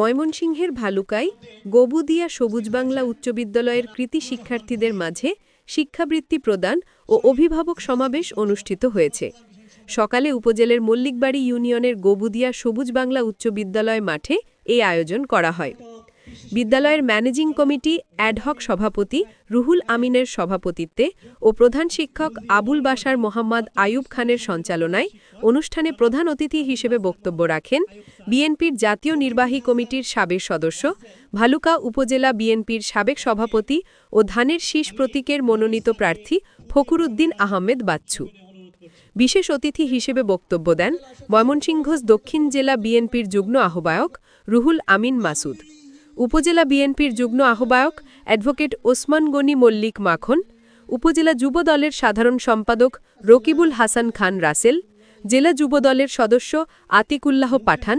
ময়মনসিংহের ভালুকায় গবুদিয়া সবুজ বাংলা উচ্চ বিদ্যালয়ের কৃতি শিক্ষার্থীদের মাঝে শিক্ষাবৃত্তি প্রদান ও অভিভাবক সমাবেশ অনুষ্ঠিত হয়েছে। সকালে উপজেলার মল্লিকবাড়ি ইউনিয়নের গবুদিয়া সবুজ বাংলা উচ্চ বিদ্যালয় মাঠে এই আয়োজন করা হয়। বিদ্যালয়ের ম্যানেজিং কমিটি অ্যাডহক সভাপতি রুহুল আমিনের সভাপতিত্বে ও প্রধান শিক্ষক আবুল বাশার মোহাম্মদ আয়ুব খানের সঞ্চালনায় অনুষ্ঠানে প্রধান অতিথি হিসেবে বক্তব্য রাখেন বিএনপির জাতীয় নির্বাহী কমিটির সাবেক সদস্য, ভালুকা উপজেলা বিএনপির সাবেক সভাপতি ও ধানের শীষ প্রতীকের মনোনীত প্রার্থী ফখরুদ্দিন আহমেদ বাচ্চু। বিশেষ অতিথি হিসেবে বক্তব্য দেন ময়মনসিংহ দক্ষিণ জেলা বিএনপির যুগ্ম আহ্বায়ক রুহুল আমিন মাসুদ। উপজেলা বিএনপির যুগ্ম আহ্বায়ক অ্যাডভোকেট ওসমান গনি মল্লিক মাখন, উপজেলা যুব দলের সাধারণ সম্পাদক রকিবুল হাসান খান রাসেল, জেলা যুব দলের সদস্য আতিকুল্লাহ পাঠান,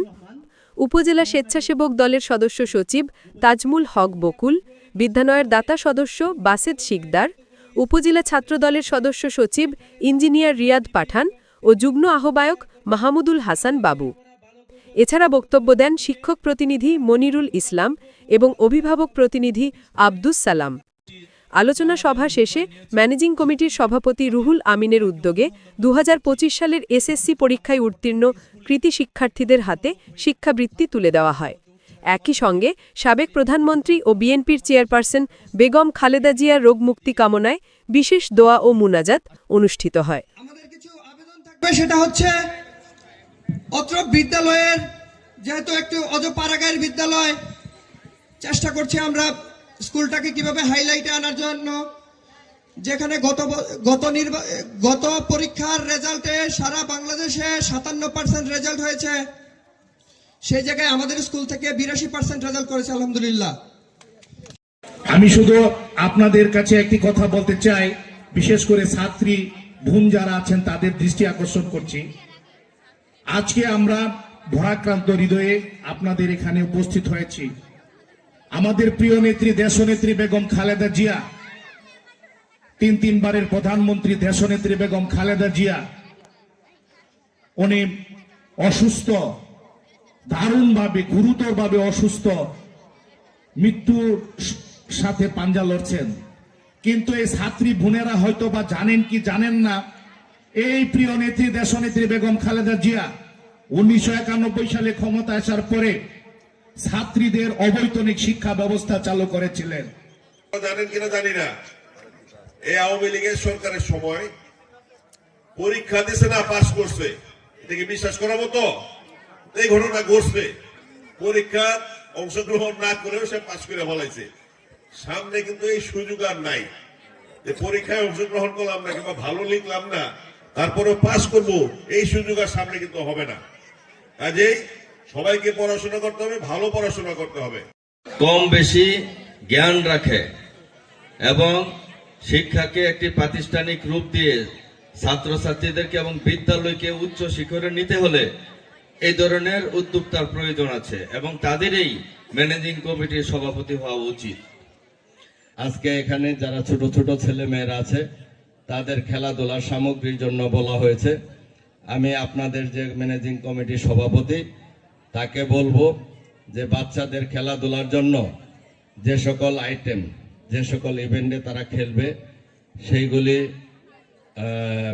উপজেলা স্বেচ্ছাসেবক দলের সদস্য সচিব তাজমুল হক বকুল বিদ্যানয়ের দাতা সদস্য বাসেদ শিকদার, উপজেলা ছাত্রদলের সদস্য সচিব ইঞ্জিনিয়ার রিয়াদ পাঠান ও যুগ্ম আহ্বায়ক মাহমুদুল হাসান বাবু। এছাড়া বক্তব্য দেন শিক্ষক প্রতিনিধি মনিরুল ইসলাম এবং অভিভাবক প্রতিনিধি আব্দুস সালাম। আলোচনা সভা শেষে ম্যানেজিং কমিটির সভাপতি রুহুল আমিনের উদ্যোগে দু হাজার পঁচিশ সালের এসএসসি পরীক্ষায় উত্তীর্ণ কৃতি শিক্ষার্থীদের হাতে শিক্ষাবৃত্তি তুলে দেওয়া হয়। একই সঙ্গে সাবেক প্রধানমন্ত্রী ও বিএনপির চেয়ারপারসন বেগম খালেদা জিয়ার রোগমুক্তি কামনায় বিশেষ দোয়া ও মুনাজাত অনুষ্ঠিত হয়। সেটা হচ্ছে অত্র বিদ্যালয়ের, যেহেতু একটু অজপাড়াগায়ের বিদ্যালয়, চেষ্টা করছি আমরা স্কুলটাকে কীভাবে হাইলাইটে আনার জন্য। যেখানে গত গত নির্বা- গত পরীক্ষার রেজাল্টে সারা বাংলাদেশে সাতান্ন পার্সেন্ট রেজাল্ট হয়েছে। সেই জায়গায় আমাদের স্কুল থেকে বিরাশি পার্সেন্ট রেজাল্ট করেছে, আলহামদুলিল্লাহ। আমি শুধু আপনাদের কাছে একটি কথা বলতে চাই, বিশেষ করে ছাত্রী, বোন যারা আছেন, তাদের দৃষ্টি আকর্ষণ করছি। আজকে আমরা ভরাক্রান্ত হৃদয়ে আপনাদের এখানে উপস্থিত হয়েছি। আমাদের প্রিয় নেত্রী, দেশনেত্রী বেগম খালেদা জিয়া, তিন তিনবারের প্রধানমন্ত্রী দেশনেত্রী বেগম খালেদা জিয়া, উনি অসুস্থ, দারুণভাবে, গুরুতরভাবে অসুস্থ, মৃত্যুর সাথে পাঞ্জা লড়ছেন। কিন্তু এই ছাত্রী বোনেরা হয়তো বা জানেন কি জানেন না এই প্রিয় নেত্রী, দেশনেত্রী বেগম খালেদা জিয়া উনিশশো একানব্বই সালে ক্ষমতা আসার পরে ছাত্রীদের অবৈতনিক শিক্ষা ব্যবস্থা চালু করেছিলেন। জানেন কিনা জানি না। এই আওয়ামী লীগের সরকারের সময় পরীক্ষা দিছে না পাস করছে। এটা কি বিশ্বাস করার মতো? এই ঘটনা ঘটছে। পরীক্ষা অংশগ্রহণ না করেও সে পাস করে বলাইছে সামনে কিন্তু এই সুযোগ আর নাই। যে পরীক্ষায় অংশগ্রহণ করলাম না কিংবা ভালো লিখলাম না তারপরেও পাস করব, এই সুযোগ আর সামনে কিন্তু হবে না। কাজেই সবাইকে পড়াশোনা করতে হবে, ভালো পড়াশোনা করতে হবে। কম বেশি জ্ঞান রাখে এবং শিক্ষাকে একটি প্রাতিষ্ঠানিক রূপ দিয়ে ছাত্রছাত্রীদেরকে এবং বিদ্যালয়কে উচ্চ শিখরে নিতে হলে এই ধরনের উদ্যোক্তার প্রয়োজন আছে এবং তাদেরই ম্যানেজিং কমিটির সভাপতি হওয়া উচিত। আজকে এখানে যারা ছোট ছোট ছেলে মেয়েরা আছে তাদের খেলাধুলার সামগ্রীর জন্য বলা হয়েছে। আমি আপনাদের যে ম্যানেজিং কমিটির সভাপতি, তাকে বলব যে বাচ্চাদের খেলাধুলার জন্য যে সকল আইটেম যে সকল ইভেন্টে তারা খেলবে, সেইগুলি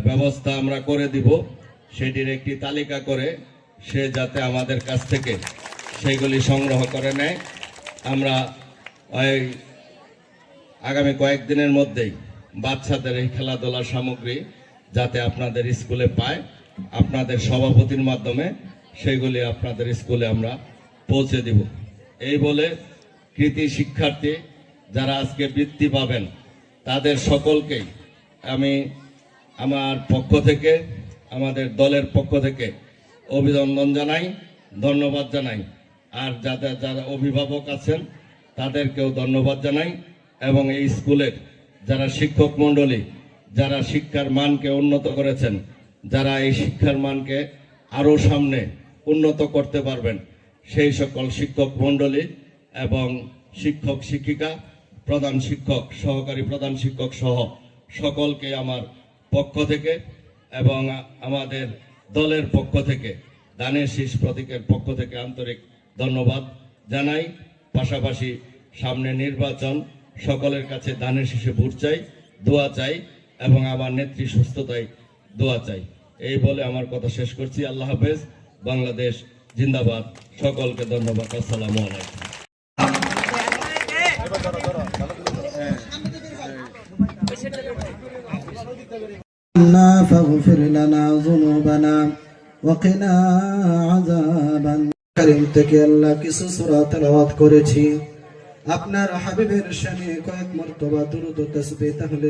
ব্যবস্থা আমরা করে দিব। সেটির একটি তালিকা করে সে যাতে আমাদের কাছ থেকে সেইগুলি সংগ্রহ করে নেয়। আমরা আগামী কয়েকদিনের মধ্যেই বাচ্চাদের এই খেলাধুলার সামগ্রী যাতে আপনাদের স্কুলে পায়। আপনাদের সভাপতির মাধ্যমে সেগুলি আপনাদের স্কুলে আমরা পৌঁছে দিব। এই বলে কৃতি শিক্ষার্থী যারা আজকে বৃত্তি পাবেন, তাদের সকলকেই আমি আমার পক্ষ থেকে, আমাদের দলের পক্ষ থেকে অভিনন্দন জানাই, ধন্যবাদ জানাই। আর যাদের, যারা অভিভাবক আছেন, তাদেরকেও ধন্যবাদ জানাই এবং এই স্কুলের যারা শিক্ষক মণ্ডলী, যারা শিক্ষার মানকে উন্নত করেছেন, যারা এই শিক্ষার মানকে আরও সামনে উন্নত করতে পারবেন, সেই সকল শিক্ষক মণ্ডলী এবং শিক্ষক শিক্ষিকা, প্রধান শিক্ষক, সহকারী প্রধান শিক্ষক সহ সকলকে আমার পক্ষ থেকে এবং আমাদের দলের পক্ষ থেকে, দানের শীষ প্রতীকের পক্ষ থেকে আন্তরিক ধন্যবাদ জানাই। পাশাপাশি সামনে নির্বাচন সকলের কাছে দানের শেষে ভোট চাই দোয়া চাই এবং আমার নেত্রী সুস্থতায় দোয়া চাই এই বলে আমার কথা শেষ করছি আল্লাহ হাফেজ বাংলাদেশ জিন্দাবাদ সকলকে ধন্যবাদ আসসালামু আলাইকুম ربنا فاغفر لنا ذنوبنا وقنا عذاب কারিম থেকে আল্লাহ কিছু সূরা তেলাওয়াত করেছি আপনার হাবিবের শানে কয়েক মর্তবা দ্রুত তসবে তাহলে